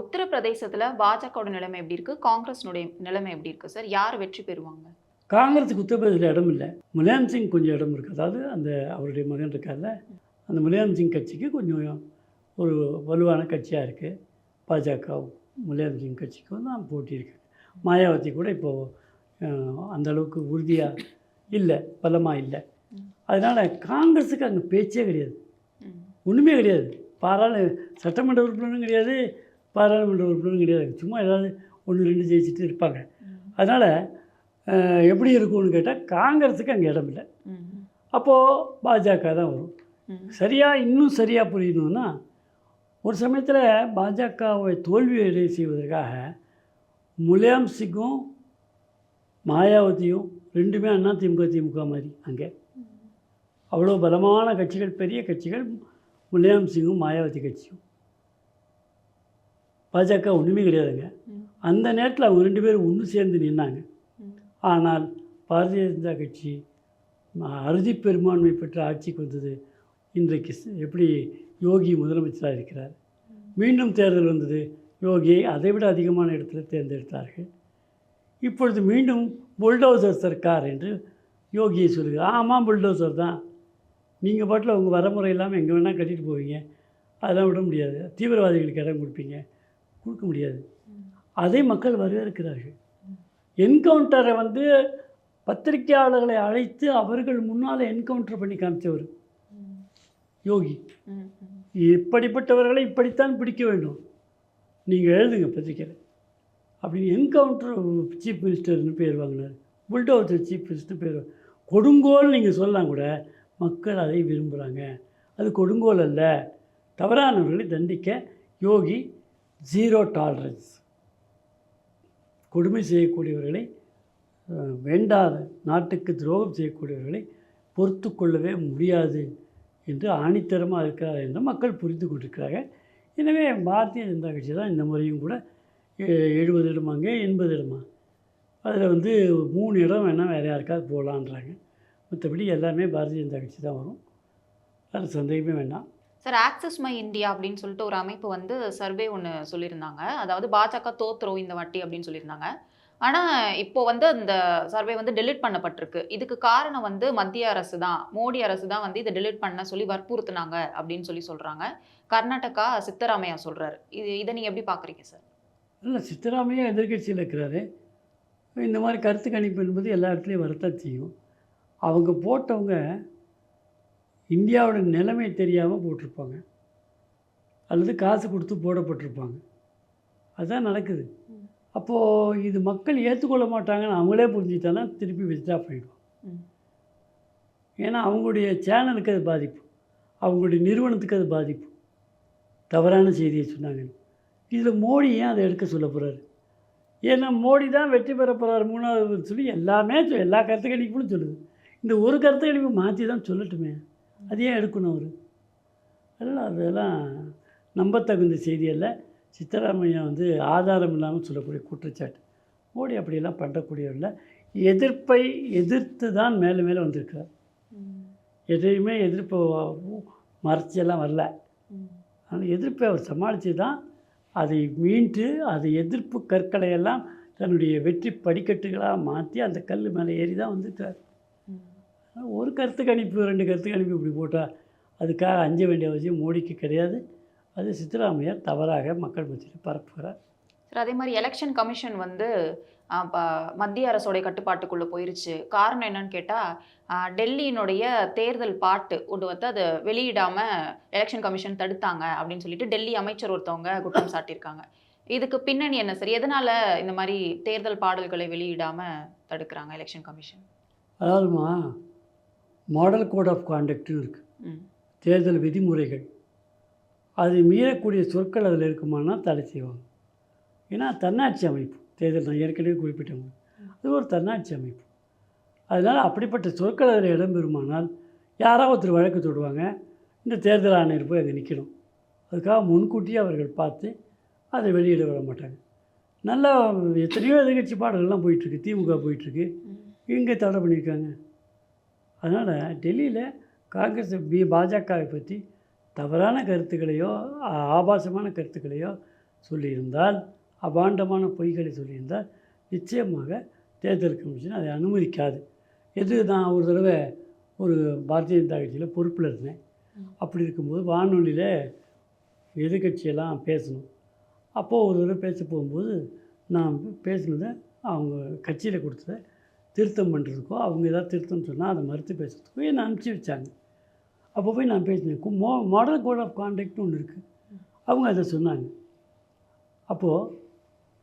உத்தரப்பிரதேசத்துல பாஜகவோட நிலைமை எப்படி இருக்கு? காங்கிரஸ்னுடைய நிலைமை எப்படி இருக்கு சார்? யார் வெற்றி பெறுவாங்க? காங்கிரஸுக்கு உத்தரப்பிரதேசில் இடம் இல்லை. முலாயம் சிங் கொஞ்சம் இடம் இருக்குது அதாவது அந்த அவருடைய மகன் இருக்கார்ல அந்த முலாயம் சிங் கட்சிக்கு கொஞ்சம் ஒரு வலுவான கட்சியாக இருக்குது பாஜக முலாயம் சிங் கட்சிக்கும் தான் போட்டி இருக்கு. மாயாவதி கூட இப்போது அந்த அளவுக்கு உறுதியாக இல்லை பலமாக இல்லை. அதனால் காங்கிரஸுக்கு அங்கே பேச்சே கிடையாது. ஒன்றுமே கிடையாது. பாராளு சட்டமன்ற உறுப்பினரும் கிடையாது. பாராளுமன்ற உறுப்பினரும் கிடையாது. சும்மா ஏதாவது ஒன்று ரெண்டு ஜெயிச்சுட்டு இருப்பாங்க. அதனால் எப்படி இருக்கும்னு கேட்டால் காங்கிரஸுக்கு அங்கே இடம் இல்லை. அப்போது பாஜக தான் வரும். சரியாக இன்னும் சரியாக புரியணும்னா ஒரு சமயத்தில் பாஜகவை தோல்வியடை செய்வதற்காக முலாயம் சிங்கும் மாயாவதியும் ரெண்டுமே அண்ணா திமுக திமுக மாதிரி அங்கே. அவ்வளோ பலமான கட்சிகள் பெரிய கட்சிகள் முலாயம் சிங்கும் மாயாவதி கட்சியும். பாஜக ஒன்றுமே கிடையாதுங்க. அந்த நேரத்தில் அவங்க ரெண்டு பேரும் ஒன்று சேர்ந்து நின்னாங்க. ஆனால் பாரதிய ஜனதா கட்சி அறுதி பெரும்பான்மை பெற்ற ஆட்சிக்கு வந்தது. இன்றைக்கு எப்படி யோகி முதலமைச்சராக இருக்கிறார். மீண்டும் தேர்தல் வந்தது. யோகியை அதைவிட அதிகமான இடத்துல தேர்ந்தெடுத்தார்கள். இப்பொழுது மீண்டும் புல்டோசர் சர்க்கார் என்று யோகியை சொல்லுகிறார். ஆமாம் புல்டோசர் தான். நீங்கள் பாட்டில் உங்கள் வரமுறை இல்லாமல் எங்கே வேணால் கட்டிட்டு போவீங்க. அதெல்லாம் விட முடியாது. தீவிரவாதிகளுக்கு இடம் கொடுப்பீங்க. கொடுக்க முடியாது. அதை மக்கள் வரவேற்கிறார்கள். என்கவுண்டரை வந்து பத்திரிகையாளர்களை அழைத்து அவர்கள் முன்னால் என்கவுண்டர் பண்ணி காமித்தவர். யோகி. இப்படிப்பட்டவர்களை இப்படித்தான் பிடிக்க வேண்டும். நீங்கள் எழுதுங்க பத்திரிக்கையில் அப்படின்னு என்கவுண்டர் சீஃப் மினிஸ்டர்னு பேர் வாங்கினார். புல்டோசர் சீஃப் மினிஸ்டர் பேர் கொடுங்கோல் நீங்கள் சொல்லலாம் கூட மக்கள் அதை விரும்புகிறாங்க அது கொடுங்கோல் அல்ல. தவறானவர்களை தண்டிக்க யோகி ஜீரோ டாலரன்ஸ் கொடுமை செய்யக்கூடியவர்களை வேண்டாத நாட்டுக்கு துரோகம் செய்யக்கூடியவர்களை பொறுத்து கொள்ளவே முடியாது என்று ஆணித்தரமாக இருக்கிறார் என்று மக்கள் புரிந்து கொண்டிருக்கிறாங்க எனவே பாரதிய ஜனதா கட்சி தான் இந்த முறையும் கூட எழுபது இடமாங்க எண்பது இடமா அதில் வந்து மூணு இடம் வேணால் வேறு யாருக்காவது போகலான்றாங்க மற்றபடி எல்லாமே பாரதிய ஜனதா கட்சி தான் வரும். அதில் சந்தேகமே வேண்டாம். சார் ஆக்சஸ் மை இந்தியா அப்படின்னு சொல்லிட்டு ஒரு அமைப்பு வந்து சர்வே ஒன்று சொல்லியிருந்தாங்க. அதாவது பாஜக தோத்துரும் இந்த வாட்டி அப்படின்னு சொல்லியிருந்தாங்க. ஆனால் இப்போ வந்து அந்த சர்வே வந்து டெலிட் பண்ணப்பட்டிருக்கு. இதுக்கு காரணம் வந்து மத்திய அரசு தான். மோடி அரசு தான் வந்து இதை டெலிட் பண்ண சொல்லி வற்புறுத்துனாங்க அப்படின்னு சொல்லி சொல்கிறாங்க கர்நாடகா சித்தராமையா சொல்கிறாரு இது இதை நீங்கள் எப்படி பார்க்குறீங்க சார்? இல்லை சித்தராமையா எதிர்க்கட்சியில் இருக்கிறாரு. இந்த மாதிரி கருத்து கணிப்பு என்பது எல்லா இடத்துலையும் வரத்தான் செய்யும். அவங்க போட்டவங்க இந்தியாவோட நிலைமை தெரியாமல் போட்டிருப்பாங்க. அல்லது காசு கொடுத்து போடப்பட்டிருப்பாங்க. அதுதான் நடக்குது. அப்போது இது மக்கள் ஏற்றுக்கொள்ள மாட்டாங்கன்னு அவங்களே புரிஞ்சுக்கிட்டாங்கன்னா திருப்பி வித்ட்ரா பண்ணிடுவோம். ஏன்னா அவங்களுடைய சேனலுக்கு அது பாதிப்பு. அவங்களுடைய நிறுவனத்துக்கு அது பாதிப்பு. தவறான செய்தியை சொன்னாங்க. இதில் மோடி ஏன் அதை எடுக்க சொல்ல போகிறாரு ஏன்னா மோடி தான் வெற்றி பெற போகிறார் மூணாவது சொல்லி எல்லாமே எல்லா கருத்து கணிப்பும் சொல்லுது. இந்த ஒரு கருத்து கணிப்பு மாற்றி தான் சொல்லட்டுமே. அதையே எடுக்கணும் அவர். அதெல்லாம் அதெல்லாம் நம்பத்தகுந்த செய்தியல்ல சித்தராமையா வந்து ஆதாரம் இல்லாமல் சொல்லக்கூடிய குற்றச்சாட்டு. மோடி அப்படியெல்லாம் பண்ணக்கூடியவர் இல்லை. எதிர்ப்பை எதிர்த்து தான் மேலே மேலே வந்திருக்கார் எதையுமே எதிர்ப்பு மறைச்சியெல்லாம் வரல. ஆனால் எதிர்ப்பை அவர் சமாளித்து தான் அதை மீண்டு அது எதிர்ப்பு கற்களையெல்லாம் தன்னுடைய வெற்றி படிக்கட்டுகளாக மாற்றி அந்த கல் மேலே ஏறி தான் வந்துட்டார் ஒரு கருத்து கணிப்பு ரெண்டு கருத்து கணிப்பு இப்படி போட்டால் அதுக்காக அஞ்ச வேண்டிய அவசியம் மோடிக்கு கிடையாது. அது சித்தராமையார் தவறாக மக்கள் மத்தியில் பரப்புகிறார். சார் அதே மாதிரி எலெக்ஷன் கமிஷன் வந்து மத்திய அரசோடைய கட்டுப்பாட்டுக்குள்ளே போயிருச்சு. காரணம் என்னன்னு கேட்டால் டெல்லியினுடைய தேர்தல் பாட்டு ஒன்று வந்து அதை வெளியிடாமல் எலெக்ஷன் கமிஷன் தடுத்தாங்க அப்படின்னு சொல்லிட்டு டெல்லி அமைச்சர் ஒருத்தவங்க குற்றம் சாட்டியிருக்காங்க. இதுக்கு பின்னணி என்ன சார்? எதனால இந்த மாதிரி தேர்தல் பாடல்களை வெளியிடாமல் தடுக்கிறாங்க எலெக்ஷன் கமிஷன் அதாவதுமா மாடல் கோட் ஆஃப் கான்டக்ட்னு இருக்குது தேர்தல் விதிமுறைகள். அது மீறக்கூடிய சொற்கள் அதில் இருக்குமானா தடை செய்வாங்க. ஏன்னா தன்னாட்சி அமைப்பு. தேர்தல் நான் ஏற்கனவே குறிப்பிட்டவங்க அது ஒரு தன்னாட்சி அமைப்பு. அதனால் அப்படிப்பட்ட சொற்கள் அதில் இடம்பெறுமானால் யாராவது ஒருத்தர் வழக்கு தொடுவாங்க. இந்த தேர்தல் ஆணையர் போய் அங்கே நிற்கணும். அதுக்காக முன்கூட்டியே அவர்கள் பார்த்து அதை வெளியிட விட மாட்டாங்க. நல்லா எத்தனையோ எதிர்கட்சி பாடல்கள்லாம் போயிட்டுருக்கு. திமுக போயிட்டுருக்கு. இங்கே தடை பண்ணியிருக்காங்க. அதனால் டெல்லியில் காங்கிரஸ் பி பாஜகவை பற்றி தவறான கருத்துக்களையோ ஆபாசமான கருத்துக்களையோ சொல்லியிருந்தால் அபாண்டமான பொய்களை சொல்லியிருந்தால் நிச்சயமாக தேர்தல் கமிஷன் அதை அனுமதிக்காது. எது நான் ஒரு தடவை ஒரு பாரதிய ஜனதா கட்சியில் பொறுப்பில் இருந்தேன். அப்படி இருக்கும்போது வானொலியில் எதிர்கட்சியெல்லாம் பேசணும். அப்போது ஒரு தடவை பேச போகும்போது நான் பேசினதை அவங்க கட்சியில் கொடுத்ததை திருத்தம் பண்ணுறதுக்கோ அவங்க ஏதாவது திருத்தம் சொன்னால் அதை மறுத்து பேசுறதுக்கோ என்னை அனுப்பிச்சி வச்சாங்க. அப்போ போய் நான் பேசினேன். மோ மாடல் கோட் ஆஃப் கான்டக்ட்னு ஒன்று இருக்குது அவங்க அதை சொன்னாங்க. அப்போது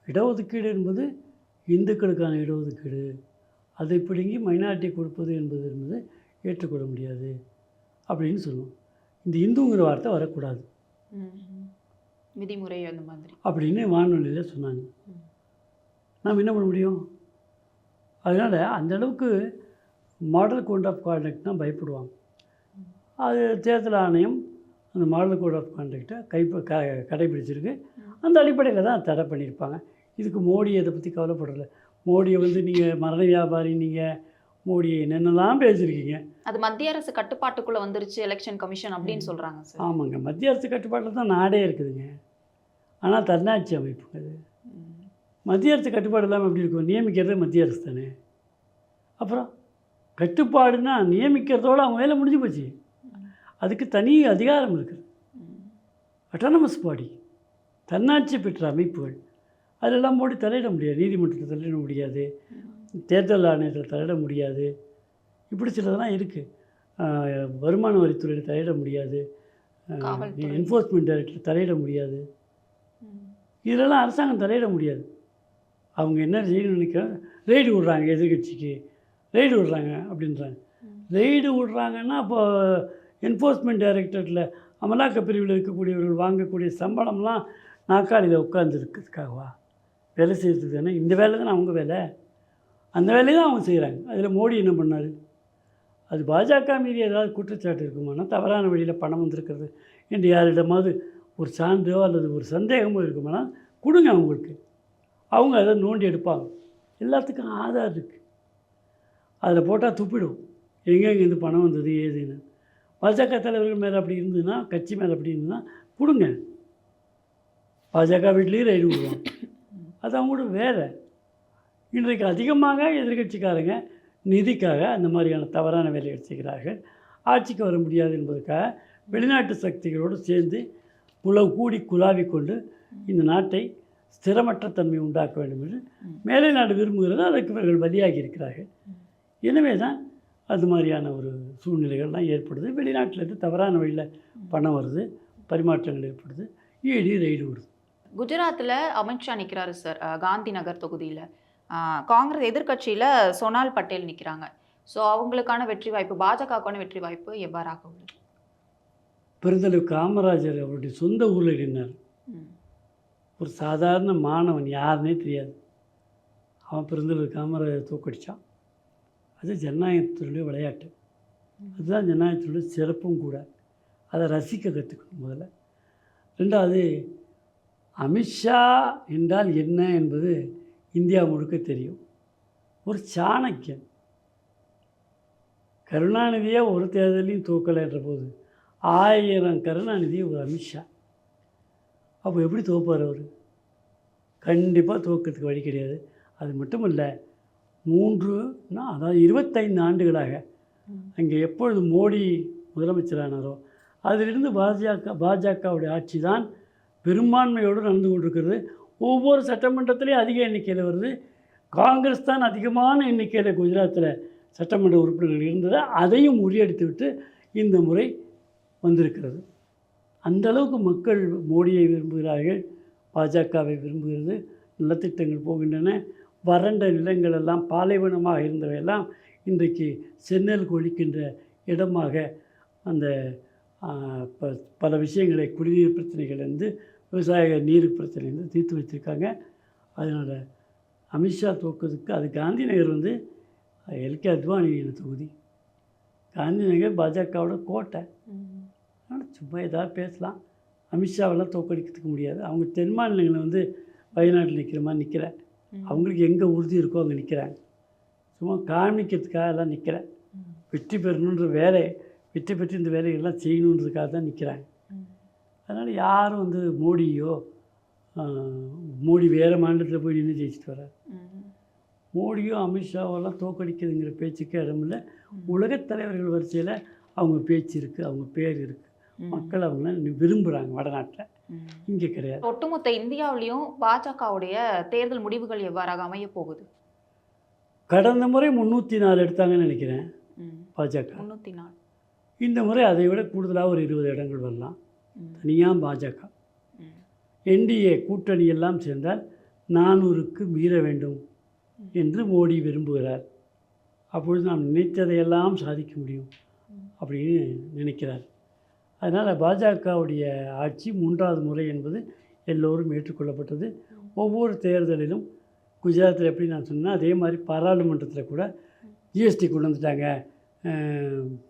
இடஒதுக்கீடு என்பது இந்துக்களுக்கான இடஒதுக்கீடு. அதை பிடுங்கி மைனாரிட்டி கொடுப்பது என்பது என்பது ஏற்றுக்கொள்ள முடியாது அப்படின்னு சொன்னோம் இந்த இந்துங்கிற வார்த்தை வரக்கூடாது. விதிமுறை அந்த மாதிரி. அப்படின்னு வானொலியில் சொன்னாங்க. நாம் என்ன பண்ண முடியும்? அதனால் அந்த அளவுக்கு மாடல் கோட் ஆஃப் கான்டக்ட்னா பயப்படுவாங்க. அது தேர்தல் ஆணையம் அந்த மாடல் கோட் ஆஃப் கான்டக்டை கை க கடைபிடிச்சிருக்கு. அந்த அடிப்படையில் தான் தடை பண்ணியிருப்பாங்க. இதுக்கு மோடி அதை பற்றி கவலைப்படலை. மோடியை வந்து நீங்கள் மரண வியாபாரி நீங்கள் மோடியை என்னென்னலாம் பேசியிருக்கீங்க. அது மத்திய அரசு கட்டுப்பாட்டுக்குள்ள வந்துருச்சு எலெக்ஷன் கமிஷன் அப்படின்னு சொல்றாங்க சார் ஆமாங்க. மத்திய அரசு கட்டுப்பாட்டில் தான் நாடே இருக்குதுங்க. ஆனால் தன்னாட்சி அமைப்பு அது. மத்திய அரசு கட்டுப்பாடு இல்லாமல் எப்படி இருக்கும்? நியமிக்கிறது மத்திய அரசு தானே. அப்புறம் கட்டுப்பாடுனா நியமிக்கிறதோட அவங்க வேலை முடிஞ்சு போச்சு. அதுக்கு தனி அதிகாரம் இருக்குது. அட்டானமஸ் பாடி தன்னாட்சி பெற்ற அமைப்புகள். அதெல்லாம் போட்டு தலையிட முடியாது. நீதிமன்றத்தில் தலையிட முடியாது. தேர்தல் ஆணையத்தில் தலையிட முடியாது. இப்படி சிலதெல்லாம் இருக்குது வருமான வரித்துறையில் தலையிட முடியாது. என்ஃபோர்ஸ்மெண்ட் டைரக்டர் தலையிட முடியாது. இதிலெல்லாம் அரசாங்கம் தலையிட முடியாது. அவங்க என்ன செய்யணும்னு நினைக்கிறாங்க ரெய்டு விடுறாங்க எதிர்கட்சிக்கு. ரெய்டு விடுறாங்க அப்படின்றாங்க. ரெய்டு விடுறாங்கன்னா அப்போ என்ஃபோர்ஸ்மெண்ட் டைரக்டரேட்டில் அமலாக்க பிரிவில் இருக்கக்கூடியவர்கள் வாங்கக்கூடிய சம்பளம்லாம் நாற்காலியில் உட்காந்துருக்கிறதுக்காகவா வேலை செய்கிறதுக்கு தானே? இந்த வேலை தானே அவங்க வேலை? அந்த வேலையை தான் அவங்க செய்கிறாங்க அதில் மோடி என்ன பண்ணார்? அது பாஜக மீறி ஏதாவது குற்றச்சாட்டு இருக்குமானா தவறான வழியில் பணம் வந்திருக்கிறது என்று யாரிடமாவது ஒரு சான்றோ அல்லது ஒரு சந்தேகமோ இருக்குமானா கொடுங்க அவங்களுக்கு. அவங்க அதை நோண்டி எடுப்பாங்க. எல்லாத்துக்கும் ஆதார் இருக்குது அதில் போட்டால் துப்பிடும். எங்கெங்கேருந்து பணம் வந்தது ஏதுன்னு. பாஜக தலைவர்கள் மேலே அப்படி இருந்ததுன்னா கட்சி மேலே அப்படி இருந்ததுன்னா கொடுங்க. பாஜக வீட்லேயும் ரைடு விடுவாங்க அது அவங்களோட வேலை. இன்றைக்கு அதிகமாக எதிர்க்கட்சிக்காரங்க நிதிக்காக அந்த மாதிரியான தவறான வேலை செய்கிறார்கள். ஆட்சிக்கு வர முடியாது என்பதற்காக வெளிநாட்டு சக்திகளோடு சேர்ந்து குல கூடி குழாவி கொண்டு இந்த நாட்டை ஸ்திரமற்ற தன்மை உண்டாக்க வேண்டும் என்று மேலை நாடு விரும்புகிறது அதற்கு இவர்கள் பலியாகி இருக்கிறார்கள். எனவே தான் அது மாதிரியான ஒரு சூழ்நிலைகள்லாம் ஏற்படுது. வெளிநாட்டிலேருந்து தவறான வழியில் பணம் வருது பரிமாற்றங்கள் ஏற்படுது ஈடி ரெய்டு வருது. குஜராத்தில் அமித்ஷா நிற்கிறாரு சார் காந்தி நகர் தொகுதியில். காங்கிரஸ் எதிர்க்கட்சியில் சோனால் பட்டேல் நிற்கிறாங்க ஸோ அவங்களுக்கான வெற்றி வாய்ப்பு பாஜகவுக்கான வெற்றி வாய்ப்பு எவ்வாறாக உள்ளது? பெருந்தலைவர் காமராஜர் அவருடைய சொந்த ஊரில் நின்றார். ஒரு சாதாரண மாணவன் யாருன்னே தெரியாது. அவன் பிறந்தில் இருக்காமல் தூக்கடித்தான் அது ஜனநாயகத்தினுடைய விளையாட்டு. அதுதான் ஜனநாயகத்தினுடைய சிறப்பும் கூட. அதை ரசிக்க கற்றுக்கணும் முதல்ல. ரெண்டாவது அமித்ஷா என்றால் என்ன என்பது இந்தியா முழுக்க தெரியும். ஒரு சாணக்கியன். கருணாநிதியை ஒரு தேர்தலையும் தூக்கலைன்ற போது ஆயிரம் கருணாநிதி ஒரு அமித்ஷா அப்போ எப்படி துவப்பார் அவர்? கண்டிப்பாக துவக்கிறதுக்கு வழி கிடையாது. அது மட்டும் இல்லை மூன்றுனா அதாவது இருபத்தைந்து ஆண்டுகளாக அங்கே எப்பொழுது மோடி முதலமைச்சரானாரோ அதிலிருந்து பாஜக பாஜகவுடைய ஆட்சி தான் பெரும்பான்மையோடு நடந்து கொண்டிருக்கிறது. ஒவ்வொரு சட்டமன்றத்திலையும் அதிக எண்ணிக்கையில் வருது. காங்கிரஸ் தான் அதிகமான எண்ணிக்கையில் குஜராத்தில் சட்டமன்ற உறுப்பினர்கள் இருந்ததை. அதையும் முறியடித்து விட்டு இந்த முறை வந்திருக்கிறது. அந்த அளவுக்கு மக்கள் மோடியை விரும்புகிறார்கள் பாஜகவை விரும்புகிறது நலத்திட்டங்கள் போகின்றன வறண்ட நிலங்கள் எல்லாம் பாலைவனமாக இருந்தவையெல்லாம் இன்றைக்கு செந்நெல் கொழிக்கின்ற இடமாக அந்த ப- பல விஷயங்களை குடிநீர் பிரச்சனைகள்லேருந்து விவசாய நீர் பிரச்சனைலேருந்து தீர்த்து வச்சுருக்காங்க அதனால் அமித்ஷா தோக்கிறதுக்கு அது காந்தி நகர் வந்து எல்கே அத்வானி தொகுதி. காந்தி நகர் பாஜகவோட கோட்டை. அதனால் சும்மா ஏதாவது பேசலாம் அமித்ஷாவெல்லாம் தோக்கடிக்கிறதுக்கு முடியாது அவங்க தென் மாநிலங்களில் வந்து வயநாட்டில் நிற்கிற மாதிரி நிற்கிறேன் ம். அவங்களுக்கு எங்கே உறுதி இருக்கோ அங்கே நிற்கிறாங்க சும்மா காமிக்கிறதுக்காக எல்லாம் நிற்கிறேன். வெற்றி பெறணுன்ற வேலை வெற்றி பெற்று இந்த வேலையெல்லாம் செய்யணுன்றதுக்காக தான் நிற்கிறாங்க. அதனால் யாரும் வந்து மோடியோ மோடி வேறு மாநிலத்தில் போய் நின்று ஜெயிச்சிட்டு வர்றார் ம். மோடியும் அமித்ஷாவெல்லாம் தோக்கடிக்குதுங்கிற பேச்சுக்கு இடமில்ல. உலகத் தலைவர்கள் வரிசையில் அவங்க பேச்சு இருக்குது அவங்க பேர் இருக்குது. மக்கள் அவங்கள விரும்புகிறாங்க வடநாட்டில். இங்கே கிடையாது. ஒட்டுமொத்த இந்தியாவிலையும் பாஜகவுடைய தேர்தல் முடிவுகள் எவ்வாறாக அமைய போகுது? கடந்த முறை முந்நூற்றி நாலு எடுத்தாங்கன்னு நினைக்கிறேன். பாஜக. முன்னூத்தி நாலு. இந்த முறை அதை விட கூடுதலாக ஒரு இருபது இடங்கள் வரலாம். தனியாக பாஜக. என்டிஏ கூட்டணி எல்லாம் சேர்ந்தால் நானூறுக்கு மீற வேண்டும் என்று மோடி விரும்புகிறார். அப்பொழுது நாம் நினைத்ததையெல்லாம் சாதிக்க முடியும் அப்படின்னு நினைக்கிறார். அதனால் பாஜகவுடைய ஆட்சி மூன்றாவது முறை என்பது எல்லோரும் ஏற்றுக்கொள்ளப்பட்டது. ஒவ்வொரு தேர்தலிலும் குஜராத்தில் எப்படி நான் சொன்னேன் அதே மாதிரி பாராளுமன்றத்தில் கூட ஜிஎஸ்டி கொண்டு வந்துட்டாங்க.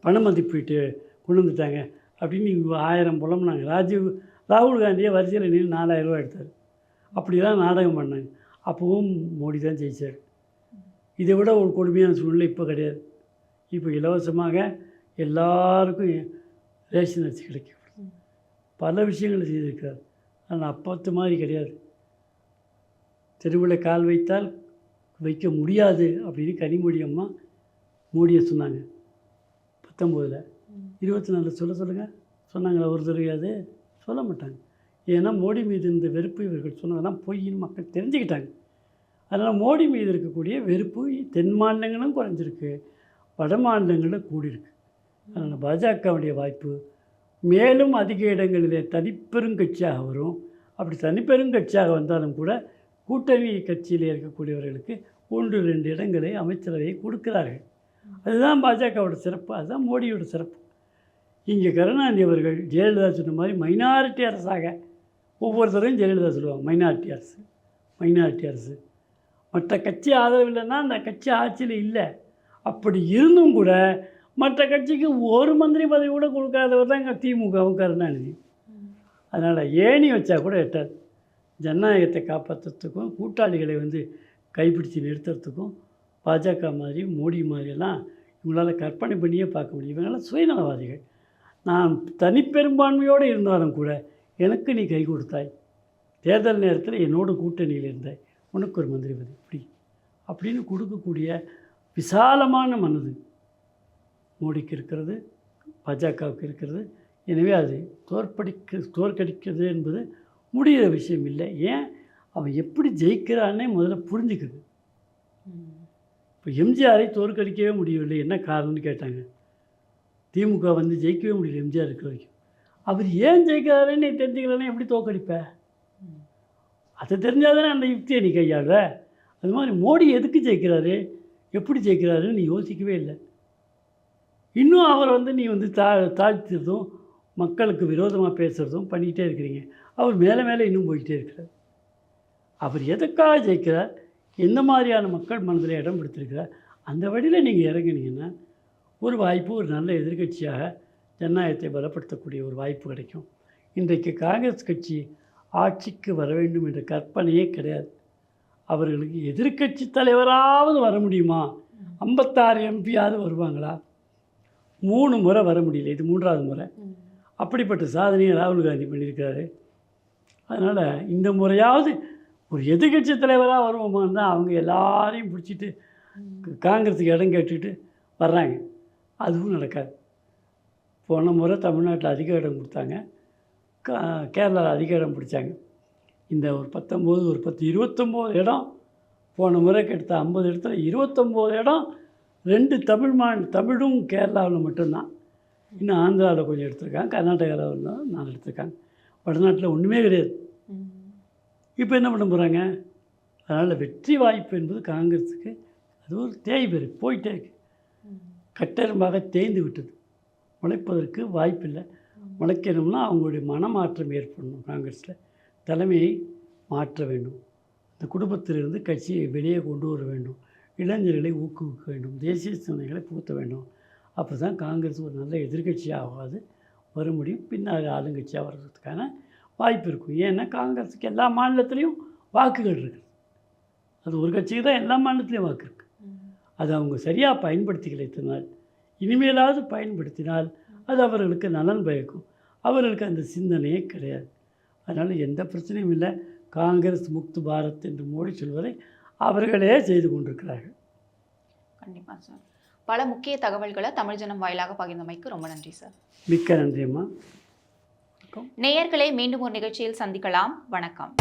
பண மதிப்பீட்டு கொண்டு வந்துட்டாங்க. அப்படின்னு இவங்க ஆயிரம் நாங்கள் ராஜீவ் ராகுல் காந்தியை வரிசையில் நின்று நாலாயிரம் எடுத்தார். அப்படி தான் நாடகம் பண்ணாங்க. அப்போவும் மோடி தான் ஜெயிச்சார். இதை விட ஒரு கொடுமையான சூழ்நிலை இப்போ கிடையாது. இப்போ இலவசமாக எல்லாருக்கும் ரேஷன் அரிசி கிடைக்கும். பல விஷயங்களை செய்திருக்கிறார். ஆனால் அப்பத்து மாதிரி கிடையாது. தெருவில் கால் வைத்தால் வைக்க முடியாது அப்படின்னு கனிமொழி அம்மா மோடியை சொன்னாங்க. பத்தொம்போதில். இருபத்தி நாலில் சொல்ல சொல்லுங்கள் சொன்னாங்களா ஒரு தடவையாது சொல்ல மாட்டாங்க. ஏன்னா மோடி மீது இந்த வெறுப்பு இவர்கள் சொன்னதெல்லாம் பொய்ன்னு மக்கள் தெரிஞ்சுக்கிட்டாங்க. அதனால் மோடி மீது இருக்கக்கூடிய வெறுப்பு தென் மாநிலங்களும் குறைஞ்சிருக்கு. வட மாநிலங்களில் கூடியிருக்கு. அதனால் பாஜகவுடைய வாய்ப்பு மேலும் அதிக இடங்களிலே தனிப்பெருங்கட்சியாக வரும். அப்படி தனிப்பெருங்கட்சியாக வந்தாலும் கூட கூட்டணி கட்சியில் இருக்கக்கூடியவர்களுக்கு ஒன்று ரெண்டு இடங்களை அமைச்சரவையை கொடுக்கிறார்கள். அதுதான் பாஜகவோட சிறப்பு அதுதான் மோடியோட சிறப்பு. இங்கே கருணாநிதி அவர்கள் ஜெயலலிதா சொன்ன மாதிரி மைனாரிட்டி அரசாக ஒவ்வொருத்தரையும் ஜெயலலிதா சொல்லுவாங்க மைனாரிட்டி அரசு மைனாரிட்டி அரசு. மற்ற கட்சி ஆதரவு இல்லைன்னா அந்த கட்சி ஆட்சியில் இல்லை. அப்படி இருந்தும் கூட மற்ற கட்சிக்கு ஒரு மந்திரி பதவி கூட கொடுக்காதவர் தான் இங்கே திமுகவும் கருணாநிதி. அதனால் ஏணி வச்சா கூட எட்டாது ஜனநாயகத்தை காப்பாற்றுறதுக்கும் கூட்டாளிகளை வந்து கைப்பிடிச்சு நிறுத்துறதுக்கும் பாஜக மாதிரி மோடி மாதிரியெல்லாம் இவங்களால் கற்பனை பண்ணியே பார்க்க முடியும். இவங்களாம் சுயநலவாதிகள். நான் தனிப்பெரும்பான்மையோடு இருந்தாலும் கூட எனக்கு நீ கை கொடுத்தாய். தேர்தல் நேரத்தில் என்னோட கூட்டணியில் இருந்தாய். உனக்கு ஒரு மந்திரி பதவி. இப்படி. அப்படின்னு கொடுக்கக்கூடிய விசாலமான மனது. மோடிக்கு இருக்கிறது பாஜகவுக்கு இருக்கிறது. எனவே அது தோற்படிக்க தோற்கடிக்கிறது என்பது முடிகிற விஷயம் இல்லை. ஏன்? அவன் எப்படி ஜெயிக்கிறான்னே முதல்ல புரிஞ்சுக்குது. இப்போ எம்ஜிஆரை தோற்கடிக்கவே முடியவில்லை. என்ன காரணம்னு கேட்டாங்க. திமுக வந்து ஜெயிக்கவே முடியல எம்ஜிஆர் இருக்கிற வரைக்கும். அவர் ஏன் ஜெயிக்கிறாருன்னு நீ தெரிஞ்சுக்கலன்னா எப்படி தோற்கடிப்ப? அதை தெரிஞ்சால் தானே அந்த யுக்தியை நீ கையாளுற. அது மாதிரி மோடி எதுக்கு ஜெயிக்கிறாரு? எப்படி ஜெயிக்கிறாருன்னு நீ யோசிக்கவே இல்லை. இன்னும் அவர் வந்து நீ வந்து தா தாழ்த்துறதும் மக்களுக்கு விரோதமாக பேசுகிறதும் பண்ணிக்கிட்டே இருக்கிறீங்க. அவர் மேலே மேலே இன்னும் போய்கிட்டே இருக்கிறார். அவர் எதுக்காக ஜெயிக்கிறார்? எந்த மாதிரியான மக்கள் மனதில் இடம் பிடித்திருக்கிறார்? அந்த வழியில் நீங்கள் இறங்குனீங்கன்னா ஒரு வாய்ப்பு ஒரு நல்ல எதிர்க்கட்சியாக ஜனநாயகத்தை பலப்படுத்தக்கூடிய ஒரு வாய்ப்பு கிடைக்கும். இன்றைக்கு காங்கிரஸ் கட்சி ஆட்சிக்கு வர வேண்டும் என்ற கற்பனையே கிடையாது. அவர்களுக்கு எதிர்க்கட்சி தலைவராவது வர முடியுமா? ஐம்பத்தாறு எம்பியாவது வருவாங்களா? மூணு முறை வர முடியல. இது மூன்றாவது முறை. அப்படிப்பட்ட சாதனையை ராகுல் காந்தி பண்ணியிருக்காரு. அதனால் இந்த முறையாவது ஒரு எதிர்க்கட்சி தலைவராக வருவோமான்னு தான் அவங்க எல்லாரையும் பிடிச்சிட்டு காங்கிரஸுக்கு இடம் கேட்டுட்டு வர்றாங்க. அதுவும் நடக்காது. போன முறை தமிழ்நாட்டில் அதிக இடம் கொடுத்தாங்க. கா கேரளாவில் அதிக இடம் பிடிச்சாங்க. இந்த ஒரு பத்தொம்போது ஒரு பத்து இருபத்தொம்போது இடம் போன முறை எடுத்த ஐம்பது இடத்துல இருபத்தொம்போது இடம் ரெண்டு தமிழ் மாநில தமிழும் கேரளாவில் மட்டும்தான். இன்னும் ஆந்திராவில் கொஞ்சம் எடுத்திருக்காங்க கர்நாடகாவில் நாலு எடுத்திருக்காங்க. வடநாட்டில் ஒன்றுமே கிடையாது. இப்போ என்ன பண்ண போகிறாங்க அதனால் வெற்றி வாய்ப்பு என்பது காங்கிரஸுக்கு அது ஒரு தேய்பெரு போயிட்டே இருக்கு. கட்டெரும்பாக தேய்ந்து விட்டது. முளைப்பதற்கு வாய்ப்பில்லை. முளைக்கணும்னா அவங்களுடைய மனமாற்றம் ஏற்படணும் காங்கிரஸில். தலைமையை மாற்ற வேண்டும். இந்த குடும்பத்திலிருந்து கட்சியை வெளியே கொண்டு வர வேண்டும். இளைஞர்களை ஊக்குவிக்க வேண்டும் தேசிய சிந்தனைகளை புகுத்த வேண்டும். அப்போ தான் காங்கிரஸ் ஒரு நல்ல எதிர்கட்சியாகாது வர முடியும். பின்னாடி ஆளுங்கட்சியாக வர்றதுக்கான வாய்ப்பு இருக்கும். ஏன்னா காங்கிரஸுக்கு எல்லா மாநிலத்திலையும் வாக்குகள் இருக்குது. அது ஒரு கட்சிக்கு தான் எல்லா மாநிலத்திலையும் வாக்கு இருக்குது அது அவங்க சரியாக பயன்படுத்தி இத்தனை இனிமேலாவது பயன்படுத்தினால் அது அவர்களுக்கு நலன் பயக்கும். அவர்களுக்கு அந்த சிந்தனையே கிடையாது. அதனால் எந்த பிரச்சனையும் இல்லை. காங்கிரஸ் முக்து பாரத் என்று மோடி சொல்வதை அவர்களே செய்து கொண்டிருக்கிறார்கள். கண்டிப்பா சார் பல முக்கிய தகவல்களை தமிழ் ஜனம் வாயிலாக பகிர்ந்தமைக்கு ரொம்ப நன்றி சார் மிக்க நன்றியம்மா நேயர்களை மீண்டும் ஒரு நிகழ்ச்சியில் சந்திக்கலாம். வணக்கம்.